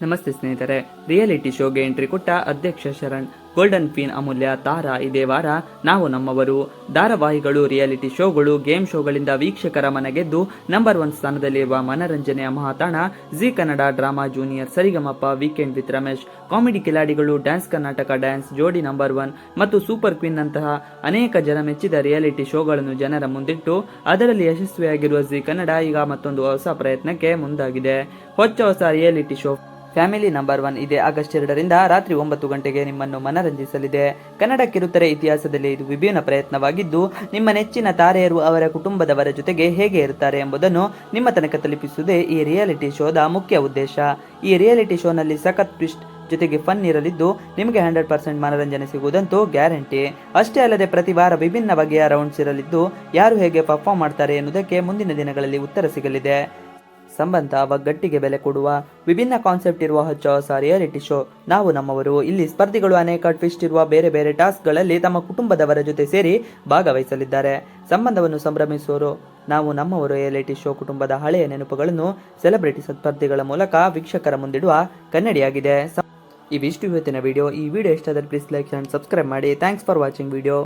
ನಮಸ್ತೆ ಸ್ನೇಹಿತರೆ, reality ಶೋಗೆ entry ಕೊಟ್ಟ ಅಧ್ಯಕ್ಷ ಶರಣ್ ಗೋಲ್ಡನ್ ಫೀನ್ ಅಮೂಲ್ಯ, ತಾರಾ, ಇದೇ ವಾರ ನಾವು ನಮ್ಮವರು. ಧಾರಾವಾಹಿಗಳು, ರಿಯಾಲಿಟಿ ಶೋಗಳು, ಗೇಮ್ ಶೋಗಳಿಂದ ವೀಕ್ಷಕರ ಮನಗೆದ್ದು ನಂಬರ್ ಒನ್ ಸ್ಥಾನದಲ್ಲಿರುವ ಮನರಂಜನೆಯ ಮಹಾತಾಣ Zee Kannada drama junior Sarigamapa weekend with Ramesh, comedy Khiladigalu dance Karnataka dance Jodi number one ಮತ್ತು ಸೂಪರ್ ಕ್ವೀನ್ ನಂತಹ ಅನೇಕ ಜನ ಮೆಚ್ಚಿದ ರಿಯಾಲಿಟಿ ಶೋಗಳನ್ನು ಜನರ ಮುಂದಿಟ್ಟು ಅದರಲ್ಲಿ ಯಶಸ್ವಿಯಾಗಿರುವ ಜಿ ಕನ್ನಡ ಈಗ ಮತ್ತೊಂದು ಹೊಸ ಪ್ರಯತ್ನಕ್ಕೆ ಮುಂದಾಗಿದೆ. ಹೊಚ್ಚ ಹೊಸ reality show family number one ಇದೆ ಆಗಸ್ಟ್ ಎರಡರಿಂದ ರಾತ್ರಿ ಒಂಬತ್ತು ಗಂಟೆಗೆ ನಿಮ್ಮನ್ನು ಮನರಂಜಿಸಲಿದೆ. ಕನ್ನಡ ಕಿರುತೆರೆ ಇತಿಹಾಸದಲ್ಲಿ ಇದು ವಿಭಿನ್ನ ಪ್ರಯತ್ನವಾಗಿದ್ದು, ನಿಮ್ಮ ನೆಚ್ಚಿನ ತಾರೆಯರು ಅವರ ಕುಟುಂಬದವರ ಜೊತೆಗೆ ಹೇಗೆ ಇರುತ್ತಾರೆ ಎಂಬುದನ್ನು ನಿಮ್ಮ ತನಕ ತಲುಪಿಸುವುದೇ ಈ ರಿಯಾಲಿಟಿ ಶೋದ ಮುಖ್ಯ ಉದ್ದೇಶ. ಈ ರಿಯಾಲಿಟಿ ಶೋನಲ್ಲಿ ಸಖತ್ ಟ್ವಿಸ್ಟ್ ಜೊತೆಗೆ ಫನ್ ಇರಲಿದ್ದು, ನಿಮಗೆ ಹಂಡ್ರೆಡ್ ಪರ್ಸೆಂಟ್ ಮನರಂಜನೆ ಸಿಗುವುದಂತೂ ಗ್ಯಾರಂಟಿ. ಅಷ್ಟೇ ಅಲ್ಲದೆ ಪ್ರತಿ ವಾರ ವಿಭಿನ್ನ ಬಗೆಯ ರೌಂಡ್ಸ್ ಇರಲಿದ್ದು, ಯಾರು ಹೇಗೆ ಪರ್ಫಾರ್ಮ್ ಮಾಡ್ತಾರೆ ಎನ್ನುವುದಕ್ಕೆ ಮುಂದಿನ ದಿನಗಳಲ್ಲಿ ಉತ್ತರ ಸಿಗಲಿದೆ. ಸಂಬಂಧ ಒಗ್ಗಟ್ಟಿಗೆ ಬೆಲೆ ಕೊಡುವ ವಿಭಿನ್ನ ಕಾನ್ಸೆಪ್ಟ್ ಇರುವ ಹೊಚ್ಚ ಹೊಸ ರಿಯಾಲಿಟಿ ಶೋ ನಾವು ನಮ್ಮವರು, ಇಲ್ಲಿ ಸ್ಪರ್ಧಿಗಳು ಅನೇಕ ಟ್ವಿಸ್ಟ್ ಇರುವ ಬೇರೆ ಬೇರೆ ಟಾಸ್ಕ್ಗಳಲ್ಲಿ ತಮ್ಮ ಕುಟುಂಬದವರ ಜೊತೆ ಸೇರಿ ಭಾಗವಹಿಸಲಿದ್ದಾರೆ. ಸಂಬಂಧವನ್ನು ಸಂಭ್ರಮಿಸುವರು. ನಾವು ನಮ್ಮವರು ರಿಯಾಲಿಟಿ ಶೋ ಕುಟುಂಬದ ಹಳೆಯ ನೆನಪುಗಳನ್ನು ಸೆಲೆಬ್ರಿಟಿ ಸ್ಪರ್ಧಿಗಳ ಮೂಲಕ ವೀಕ್ಷಕರ ಮುಂದಿಡುವ ಕನ್ನಡಿಯಾಗಿದೆ. ಇವಿಷ್ಟು ಇವತ್ತಿನ ವಿಡಿಯೋ ಈ ವಿಡಿಯೋ ಇಷ್ಟ ಆದರೆ ಪ್ಲೀಸ್ ಲೈಕ್ ಅಂಡ್ ಸಬ್ಸ್ಕ್ರೈಬ್ ಮಾಡಿ. Thanks for watching video